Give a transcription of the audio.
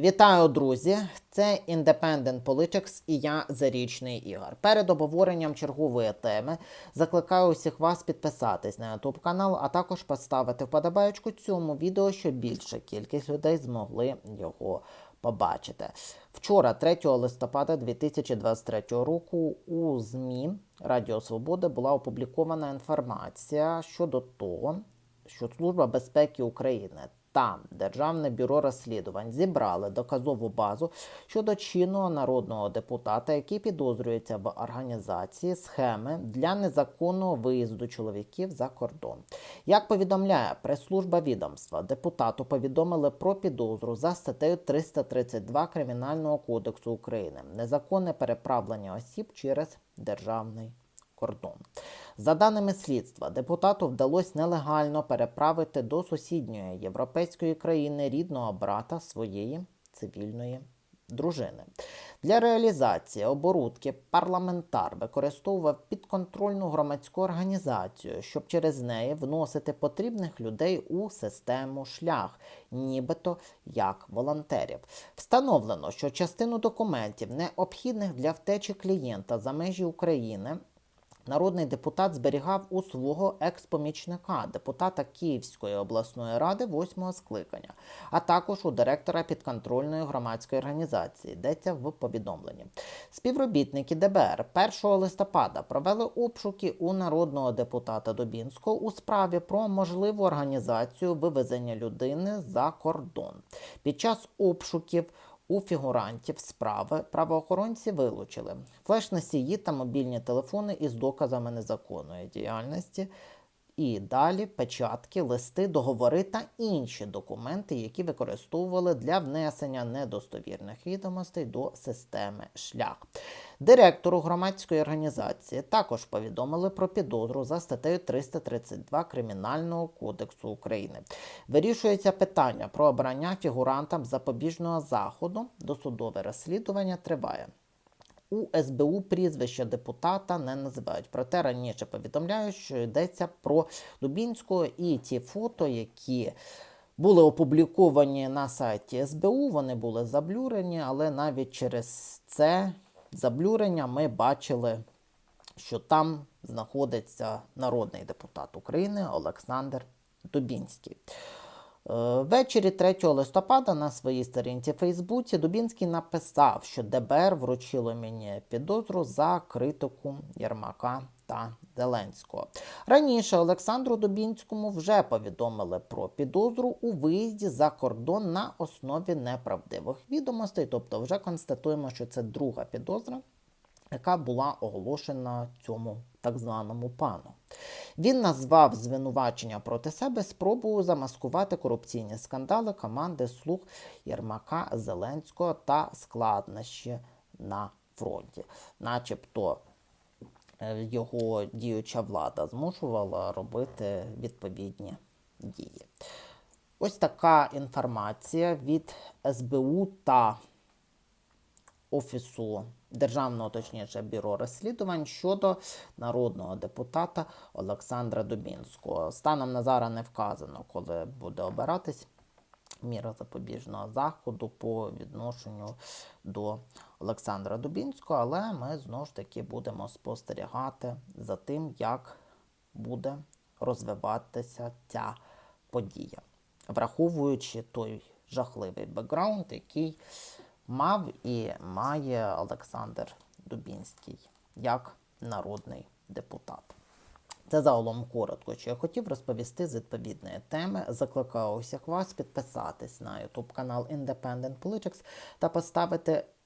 Вітаю, друзі! Це Independent Politics і я Зарічний Ігор. Перед обговоренням чергової теми закликаю усіх вас підписатись на YouTube канал, а також поставити вподобаєчку цьому відео, щоб більша кількість людей змогли його побачити. Вчора, 3 листопада 2023 року, у ЗМІ Радіо Свобода була опублікована інформація щодо того, що Служба безпеки України та Державне бюро розслідувань зібрали доказову базу щодо чинного народного депутата, який підозрюється в організації схеми для незаконного виїзду чоловіків за кордон. Як повідомляє прес-служба відомства, депутату повідомили про підозру за статтею 332 Кримінального кодексу України незаконне переправлення осіб через державний кордон. За даними слідства, депутату вдалося нелегально переправити до сусідньої європейської країни рідного брата своєї цивільної дружини. Для реалізації оборудки парламентар використовував підконтрольну громадську організацію, щоб через неї вносити потрібних людей у систему шлях, нібито як волонтерів. Встановлено, що частину документів, необхідних для втечі клієнта за межі України, Народний депутат зберігав у свого екс-помічника, депутата Київської обласної ради восьмого скликання, а також у директора підконтрольної громадської організації, йдеться в повідомленні. Співробітники ДБР 1 листопада провели обшуки у народного депутата Дубінського у справі про можливу організацію вивезення людини за кордон. Під час обшуків у фігурантів справи правоохоронці вилучили флеш-носії та мобільні телефони із доказами незаконної діяльності. І далі печатки, листи, договори та інші документи, які використовували для внесення недостовірних відомостей до системи шлях. Директору громадської організації також повідомили про підозру за статтею 332 Кримінального кодексу України. Вирішується питання про обрання фігурантам запобіжного заходу. Досудове розслідування триває. У СБУ прізвища депутата не називають. Проте раніше повідомляють, що йдеться про Дубінського і ті фото, які були опубліковані на сайті СБУ, вони були заблюрені, але навіть через це заблюрення ми бачили, що там знаходиться народний депутат України Олександр Дубінський. Е, Ввечері 3 листопада на своїй сторінці Фейсбуці Дубінський написав, що ДБР вручило мені підозру за критику Єрмака та Зеленського. Раніше Олександру Дубінському вже повідомили про підозру у виїзді за кордон на основі неправдивих відомостей. Тобто, вже констатуємо, що це друга підозра, яка була оголошена цьому так званому пану. Він назвав звинувачення проти себе спробою замаскувати корупційні скандали команди слуг Єрмака Зеленського та складнощі на фронті, начебто е, його діюча влада змушувала робити відповідні дії. Ось така інформація від СБУ та Офісу Державного, точніше, бюро розслідувань щодо народного депутата Олександра Дубінського. Станом на зараз не вказано, коли буде обиратись міра запобіжного заходу по відношенню до Олександра Дубінського, але ми знову ж таки будемо спостерігати за тим, як буде розвиватися ця подія, враховуючи той жахливий бекграунд, який мав і має Олександр Дубінський як народний депутат. Це загалом коротко, що я хотів розповісти з відповідної теми. Закликаю усіх вас підписатись на YouTube канал Independent Politics та поставити